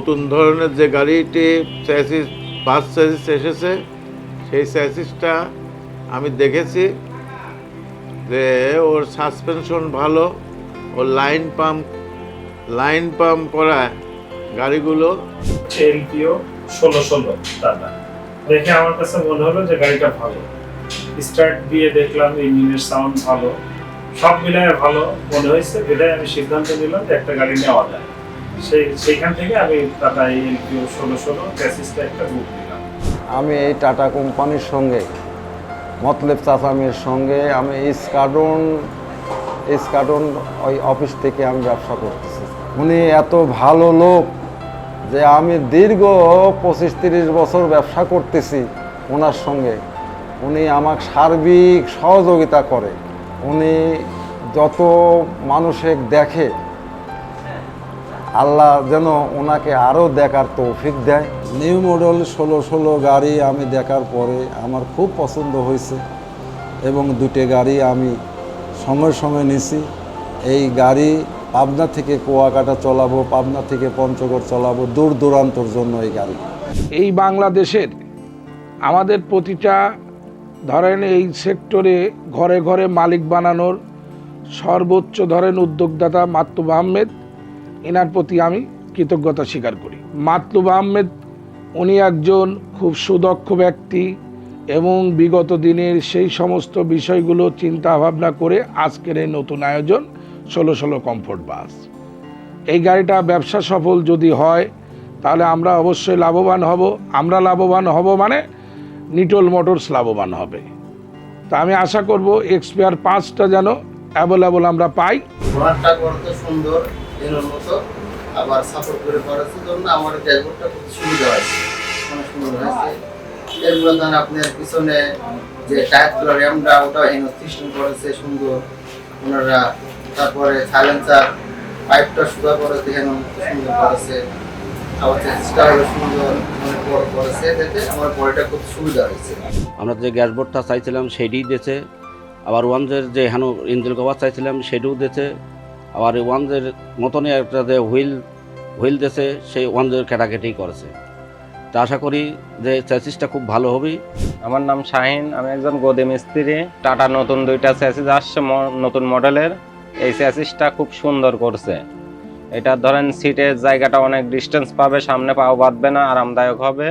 নতুন ধরনের যে গাড়িটি স্যাসিস বাস স্যাসিস এসেছে, সেই স্যাসিসটা আমি দেখেছি যে ওর সাসপেনশন ভালো, ওর লাইন পাম্প লাইন পাম্প করা গাড়িগুলো এলপিও ষোলো ষোলো টাটা দেখে আমার কাছে মনে হলো যে গাড়িটা ভালো। স্টার্ট দিয়ে দেখলাম, ইঞ্জিনের সাউন্ড ভালো। সব মিলায় ভালো মনে হয়েছে। বিধায় আমি সিদ্ধান্ত নিলাম যে একটা গাড়ি নেওয়া যায়। সেই সেইখান থেকে আমি টাটা এলপিও ষোলো ষোলো একটা দিলাম আমি এই টাটা কোম্পানির সঙ্গে, মতলেব চাচামের সঙ্গে, আমি ইস্কাডন ইস্কাডন ওই অফিস থেকে আমি ব্যবসা করতেছি। উনি এত ভালো লোক যে আমি দীর্ঘ পঁচিশ তিরিশ বছর ব্যবসা করতেছি ওনার সঙ্গে। উনি আমাকে সার্বিক সহযোগিতা করে। উনি যত মানুষে দেখে আল্লাহ যেন ওনাকে আরও দেখার তৌফিক দেয়। নিউ মডেল ষোলো ষোলো গাড়ি আমি দেখার পরে আমার খুব পছন্দ হয়েছে এবং দুটো গাড়ি আমি সঙ্গে সঙ্গে নিছি। এই গাড়ি পাবনা থেকে কুয়াকাটা চলাবো পাবনা থেকে পঞ্চগড় চলাবো দূর দূরান্তর জন্য এই গাড়ি। এই বাংলাদেশের আমাদের প্রতিটা ধরেন এই সেক্টরে ঘরে ঘরে মালিক বানানোর সর্বোচ্চ ধরেন উদ্যোগদাতা মাতলুব আহমেদ। এনার প্রতি আমি কৃতজ্ঞতা স্বীকার করি। মাতলুব আহমেদ, উনি একজন খুব সুদক্ষ ব্যক্তি এবং বিগত দিনের সেই সমস্ত বিষয়গুলো চিন্তা ভাবনা করে আজকের এই নতুন আয়োজন ষোলো ষোলো কমফোর্ট বাস। এই গাড়িটা ব্যবসা সফল যদি হয়, তাহলে আমরা অবশ্যই লাভবান হব। আমরা লাভবান হব মানে নিটল মোটরস লাভবান হবে। তা আমি আশা করব, এক্সপিয়ার পাঁচটা যেন অ্যাভেলেবল আমরা পাই। সুন্দর। এর মতো আবার সাপোর্ট করে জন্য আমার ড্যাশবোর্ডটা খুব সুবিধা হয়েছে। সুন্দর হয়েছে। আপনার পিছনে যে টায়ারগুলো র্যামটা ওটা সিস্টেম করেছে, সুন্দর। ওনারা তারপরে সাইলেন্সার পাইপটা সুন্দর করেছে। এখানে সুন্দর করেছে। আমার যে গ্যাসবোর্ডটা চাইছিলাম সেইটাই দিয়েছে। আবার ওয়ানজের যে হ্যানো ইঞ্জিন কভার চাইছিলাম, সেটাও দিয়েছে। আবার ওয়ানজের মতনই একটা যে হুইল হুইল দিয়েছে, সেই ওয়ানজের ক্যাটাকেটেই করেছে। তা আশা করি যে চ্যাসিসটা খুব ভালো হবে। আমার নাম শাহিন, আমি একজন গদি মিস্ত্রি। টাটা নতুন দুইটা স্যাসিস আসছে নতুন মডেলের। এই স্যাসিসটা খুব সুন্দর করছে। এটা ধরেন সিটের জায়গাটা অনেক ডিস্টেন্স পাবে, সামনে পাও বাঁধবে না, আরামদায়ক হবে।